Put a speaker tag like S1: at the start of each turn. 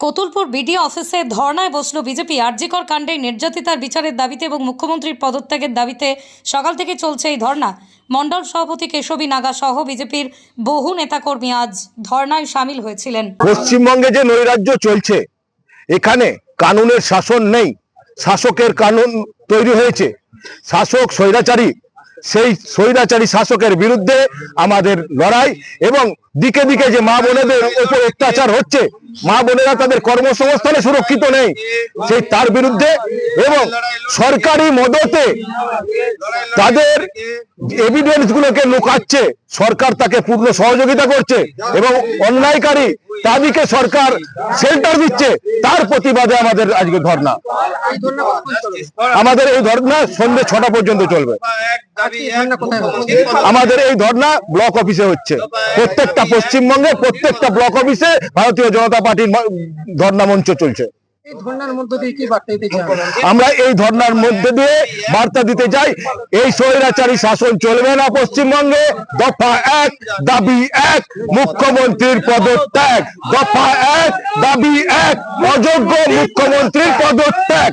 S1: Kotulpur BDO অফিসে ধর্নায় বসল বিজেপি। আরজিকর কাণ্ডে নির্যাতিতার বিচারের দাবিতে এবং মুখ্যমন্ত্রীর পদত্যাগের দাবিতে সকাল থেকে চলছে এই ধর্না। মণ্ডল সভাপতি কেশবী নাগা সহ বিজেপির বহু নেতাকর্মী আজ ধর্নায় সামিল হয়েছিলেন।
S2: পশ্চিমবঙ্গে যে নৈরাজ্য চলছে, এখানে কানুনের শাসন নেই। শাসকের কানুন তৈরি হয়েছে। শাসক, স্বৈরাচারী সেই স্বৈরাচারী শাসকের বিরুদ্ধে আমাদের লড়াই এবং দিকে দিকে যে মা বোনেদের উপর অত্যাচার হচ্ছে মা বোনেরা তাদের কর্মসংস্থানে সুরক্ষিত নেই সেই তার বিরুদ্ধে এবং সরকারি মদতে তাদের এভিডেন্স গুলোকে লুকাচ্ছে সরকার তাকে পূর্ণ সহযোগিতা করছে এবং অন্যায়কারী তাদেরকে সরকার শেল্টার দিচ্ছে তার প্রতিবাদে আমাদের আজকে ধর্ণা। আমাদের এই ধর্ণা সন্ধ্যে ছটা পর্যন্ত চলবে। আমাদের এই ধর্ণা ব্লক অফিসে হচ্ছে। প্রত্যেকটা পশ্চিমবঙ্গে প্রত্যেকটা ব্লক অফিসে ভারতীয় জনতা পার্টির ধর্ণা মঞ্চ চলছে। আমরা এই ধর্নার মধ্যে দিয়ে বার্তা দিতে চাই এই স্বৈরাচারী শাসন চলবে না পশ্চিমবঙ্গে। দফা এক দাবি এক মুখ্যমন্ত্রীর পদত্যাগ। দফা এক দাবি এক অযোগ্য মুখ্যমন্ত্রীর পদত্যাগ।